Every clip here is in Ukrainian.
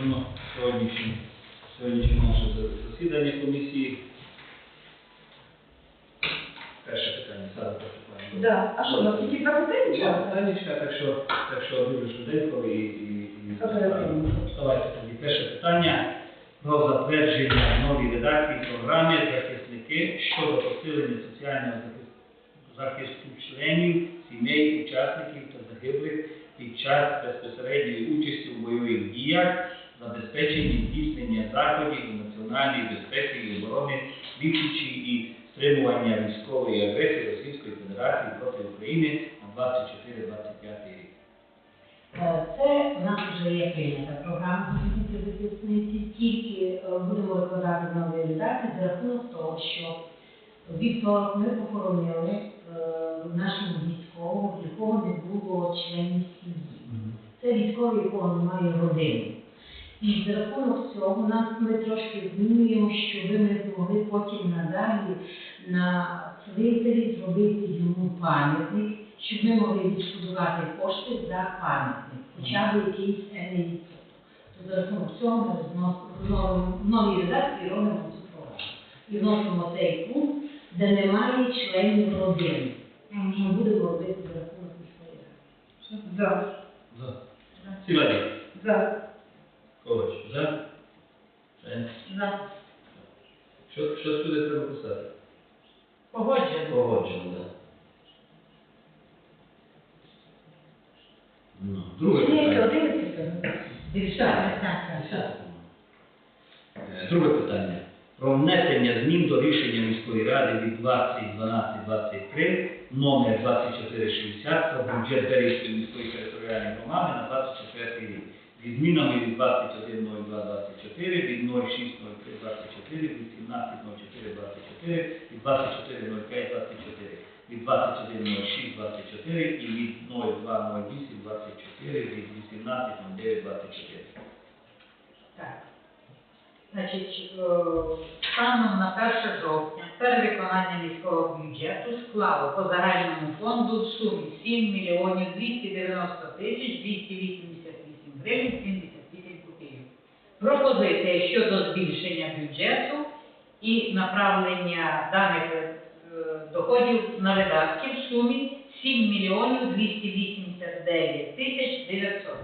Продовжуємо сьогоднішнє, сьогоднішнє наше засідання комісії. Перше питання, зараз приступаємо. Да. А що, у нас тільки два питання? Я питання так що, так що дуже швиденько і, і, і Давайте тоді перше питання про затвердження нової редакції програми захисники щодо посилення соціального захис- захисту членів, сімей, учасників та загиблих під час безпосередньої участі у бойових діях, забезпечення здійснення заходів національної безпеки і оборони, відсічі і стримування військової агресії Російської Федерації проти України на 24-25 рік. Е, Це в нас вже є прийнята програма захисниці, тільки е, будемо викладати в новій редакції за рахунок того, що вівторок ми похоронили е, нашого військового, якого не було членів сім'ї. Це військовий, якого немає родини. І за рахунок цього нас ми трошки змінюємо, щоб ми змогли потім надалі на цвинтарі зробити йому пам'ятник, щоб ми могли відшкодувати кошти за пам'ятник, хоча б якийсь енний відсоток. То за рахунок цього ми в новій редакції робимо цю програму. І вносимо цей пункт, де немає членів родини. Ми будемо робити за рахунок міської ради. За. За. Сіладі. За. Ковач. За. За. Що, що сюди треба писати? Погоджено. Погоджено, так. Ну, друге питання. одинадцяте. Десяте. Е, Друге питання. Про внесення змін до рішення міської ради від 2012-23 номер 2460 про бюджет Берізької міської територіальної громади на 24 рік. Зі змінами від 21.02.24, від 06.03.24, від 17.04.24, від 24.05.24, від 21.06.24 і від 02.08.24, від 18.09.24. Так. Значить, е, станом на 1 жовтня перевиконання міського бюджету склало по загальному фонду в сумі 7 мільйонів 290 тисяч 288 гривень 78 копійок. Пропозиція щодо збільшення бюджету і направлення даних е, доходів на видатки в сумі 7 мільйонів 289 тисяч 900.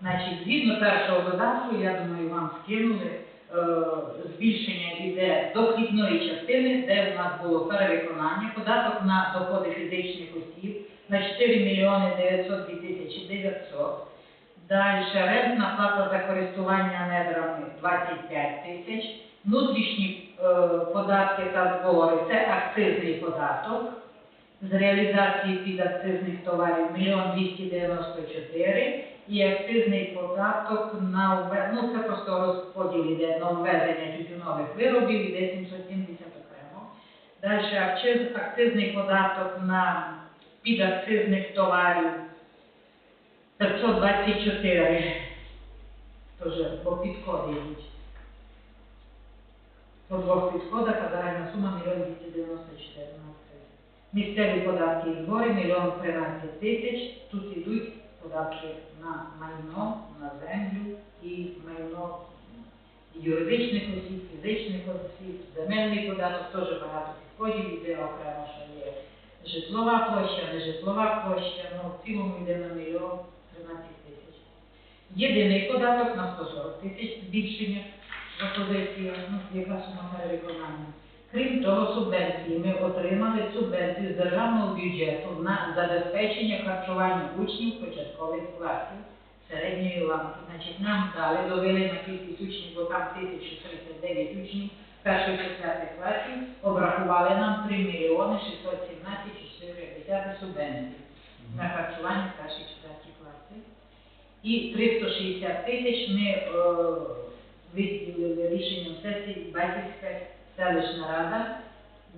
Значить, згідно першого додатку, я думаю, вам скинули е, збільшення іде дохідної частини, де в нас було перевиконання, податок на доходи фізичних осіб на 4 мільйони 902 тисячі 900. Далі рентна плата за користування недрами 25 тисяч. Внутрішні е, податки та збори це акцизний податок. З реалізації підакцизних товарів 1 294 і акцизний податок на вве- ну це просто розподіл іде на ввезення тютюнових виробів, іде 770 окремо. Далі акциз, акцизний податок на підакцизних товарів 524. Тоже по підходи йдуть. По двох підходах, загальна сума 1 294 на акциз. Місцеві податки і збори 1 13 тисяч. Тут йдуть податки на майно, на землю і майно юридичних осіб, фізичних осіб, земельний податок, теж багато підходів йде окремо, що є житлова площа, нежитлова площа, ну в цілому йде на мільйон 13 тисяч. Єдиний податок на 140 тисяч збільшення пропозиція, ну, яка сума перевиконання. Крім того, субвенції ми отримали субвенцію з державного бюджету на забезпечення харчування учнів початкових класів середньої ланки. Значить, нам дали, довели на кількість учнів, бо там 1039 учнів перших четвертих класів, обрахували нам 3 мільйони 617 450 субвенцій на харчування перших четвертих класів. І 360 тисяч ми е, виділили рішенням сесії Батьківська селищна рада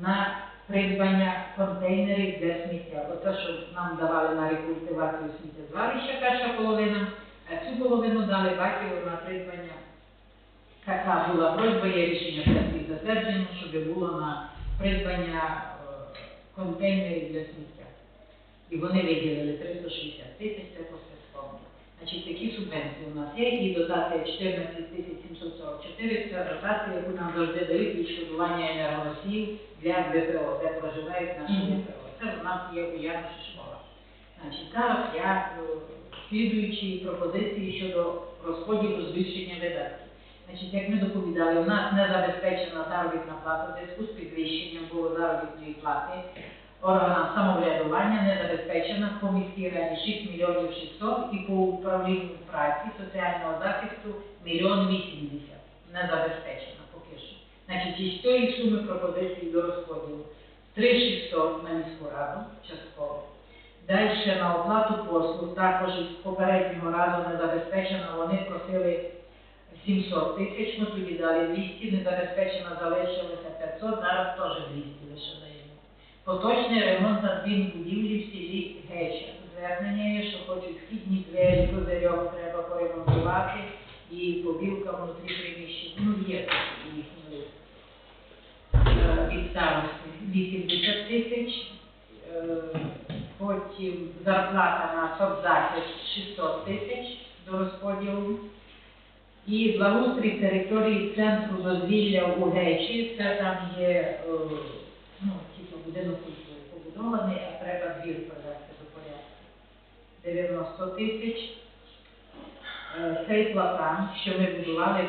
на придбання контейнерів для сміття. Оце, що нам давали на рекультивацію сміттєзвалища перша половина, а цю половину дали Батьківу на придбання. Така була просьба, є рішення сесії затверджено, щоб було на придбання е, контейнерів для сміття. І вони виділили 360 тисяч, це по спецфонду. Значить, такі субвенції у нас є, і дотація 14 тисяч 744 це дотація, яку нам завжди дають відшкодування енергоносіїв для ВПО, де проживають наші. ВПО. Це у нас є у Януші школа. Значить, зараз я е, слідуючі пропозиції щодо розподілу збільшення видатків. Значить, як ми доповідали, у нас не забезпечена заробітна плата в зв'язку з підвищенням було заробітної плати. Органам самоврядування не забезпечена по міській раді 6 мільйонів 600 і по управлінню праці соціального захисту мільйон 80. Не забезпечена поки що. Значить, із тої суми пропозицій до розподілу 3600 на міську раду частково. Далі на оплату послуг також із попереднього разу не забезпечено, вони просили 700 тисяч, ну тоді дали 200, не забезпечено залишилося 500, зараз теж 200 лише. Поточний ремонт адмінбудівлі в селі Геча. Звернення є, що хочуть вхідні двері, козирьок треба поремонтувати і побілка внутрі приміщень. Ну, є такі їхні лист. Е, Від старості 80 тисяч. Е, Потім зарплата на соцзахист 600 тисяч до розподілу. І благоустрій території центру дозвілля у Гечі, це там є, е, будинок культури побудований, а треба двір привести до порядку. 90 тисяч. Е, Цей платан, що ми будували,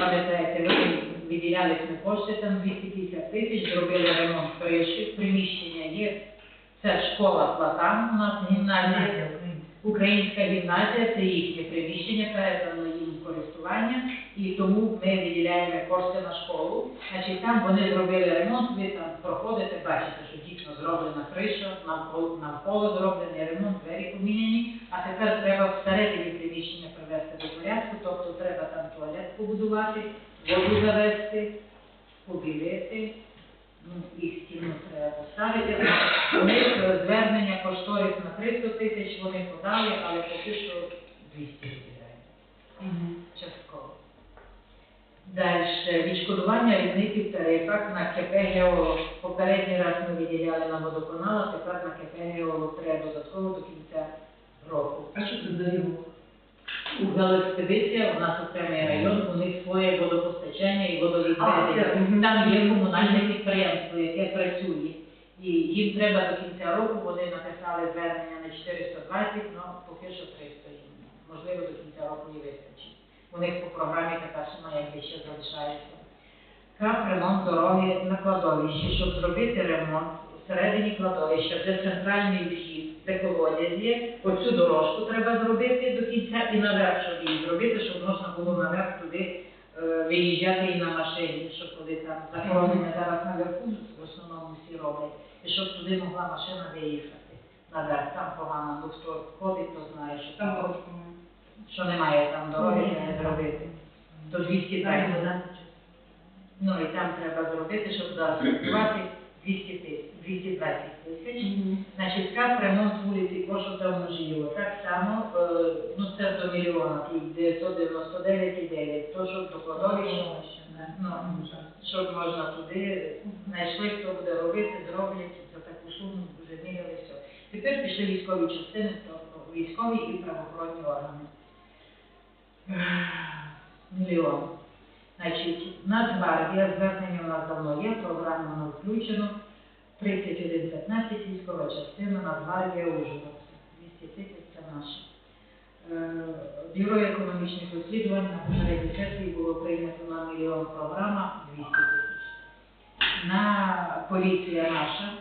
пам'ятаєте, ви виділяли ми кошти, там 250 тисяч, зробили ремонт криші, приміщення є. Це школа платан у нас гімназія. Українська гімназія це їхнє приміщення, передано користування, і тому ми виділяємо кошти на школу. Значить, там вони зробили ремонт, ви там проходите, бачите, що дійсно зроблена криша, навколо, навколо зроблений ремонт, двері поміняні, а тепер треба всередині приміщення привести до порядку, тобто треба там туалет побудувати, воду завести, побілити, ну, і стіну треба поставити. У них звернення кошторис на 300 тисяч вони подали, але поки що 200 виділяють. Частково. Далі, відшкодування різниці в тарифах на КП «Геолог». Попередній раз ми виділяли на водоканал, а тепер на КП «Геолог» треба додатково до кінця року. А що це за рівно? У Галексидиція, у нас окремий район, у них своє водопостачання і мгм. Там є комунальне підприємство, яке працює. І їм треба до кінця року, вони написали звернення на 420, але поки що 300 їм. Можливо, до і вистачить. У них по програмі така сума, якби ще залишається. Кап ремонт дороги на кладовищі, щоб зробити ремонт всередині кладовища, де центральний вхід, де колодязь є, оцю дорожку треба зробити до кінця і наверх, щоб її зробити, щоб можна було наверх туди е, виїжджати і на машині, щоб коли там захоронення зараз наверху, в основному всі роблять, і щоб туди могла машина виїхати. Наверх, там погано, ну хто ходить, то знає, що Там. Що немає там дороги, Мгм. не зробити. То 200 Дай Ну і там треба зробити, щоб заасфальтувати 200 тисяч, 220 тисяч. Значить, кап ремонт вулиці Кошута Можіло. Так само, е, ну це до мільйона, тут 999,9. То, щоб до кладовища, ну, щоб можна туди, знайшли, хто буде робити, зроблять за таку суму, вже міряли все. Тепер пішли військові частини, то військові і правоохоронні органи. Мільйон. Значить, Нацгвардія, звернення у нас давно є, програма у нас включено. 3115 військова частина Нацгвардія Ужгород. 200 тисяч це наше. Е, Бюро економічних розслідувань на попередній сесії було прийнято на мільйон програма 200 тисяч. На поліція наша,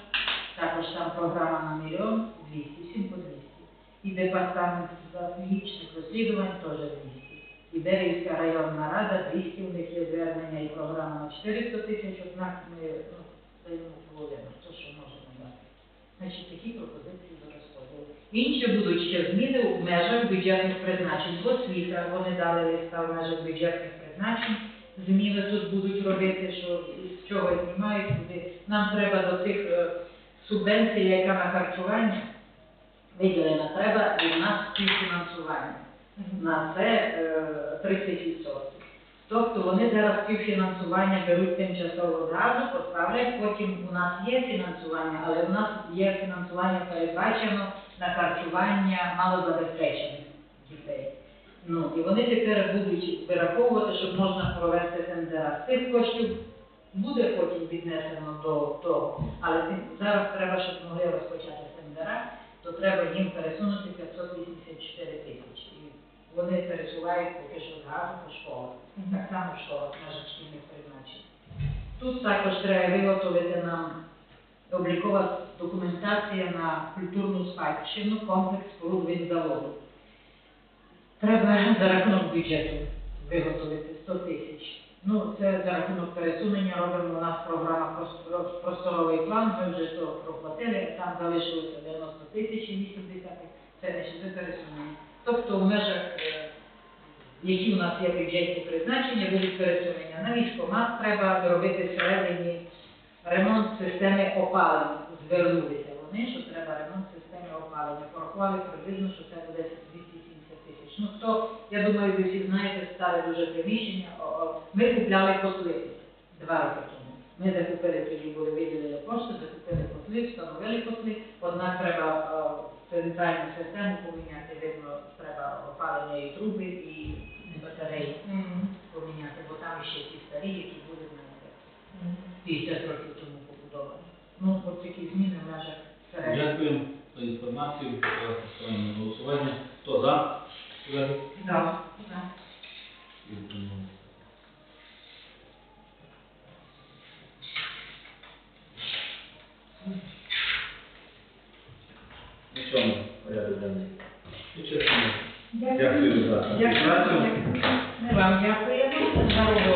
також там програма на мільйон 200, всім по 200. І департамент стратегічних розслідувань теж 200. І Берівська районна рада 200, у них є звернення і програма на 400 тисяч, однак ми ну, даємо половину, то що можемо дати. Значить, такі пропозиції розподілу. Інші будуть ще зміни в межах бюджетних призначень. Освіта, вони дали листа в межах бюджетних призначень. Зміни тут будуть робити, що з чого знімають, куди. Нам треба до тих е, субвенцій, яка на харчування виділена, треба від нас співфінансування. На це е, 30%. Тобто вони зараз співфінансування беруть тимчасово зразу, поставлять, потім у нас є фінансування, але у нас є фінансування передбачено на харчування малозабезпечених дітей. Ну, і вони тепер будуть вираховувати, щоб можна провести тендера. З Цих коштів буде потім віднесено до того, але зараз треба, щоб могли розпочати тендера, то треба їм пересунути 584 тисячі. Вони пересувають поки що з газу по школах. Так само в школах межах шкільних призначень. Тут також треба виготовити нам облікова документація на культурну спадщину, комплекс споруд винзаводу. Треба за рахунок бюджету виготовити 100 тисяч. Ну, це за рахунок пересунення робимо у нас програма просторовий план, ми вже то проплатили, там залишилося 90 тисяч і 80, це не ще пересунення. Тобто в межах, е, які у нас є бюджетні призначення, будуть пересунення. На військомат треба зробити всередині ремонт системи опалення. Звернулися вони, що треба ремонт системи опалення. Порахували приблизно, що це буде 270 тисяч. Ну хто, я думаю, ви всі знаєте, старе дуже приміщення. Ми купляли котли два роки тому. Ми закупили тоді, були виділили кошти, закупили котли, встановили котли. Однак треба центральну систему поміняти, видно, треба опалення і труби, і батареї поміняти, бо там ще ті старі, які були в мене 50 років тому побудовані. Ну, от такі зміни в межах середньо. Дякую за інформацію. Голосування. Хто за? Так, На цьому порядок денний. Дякую. Дякую за Дякую. працю. Ми вам дякую за роботу.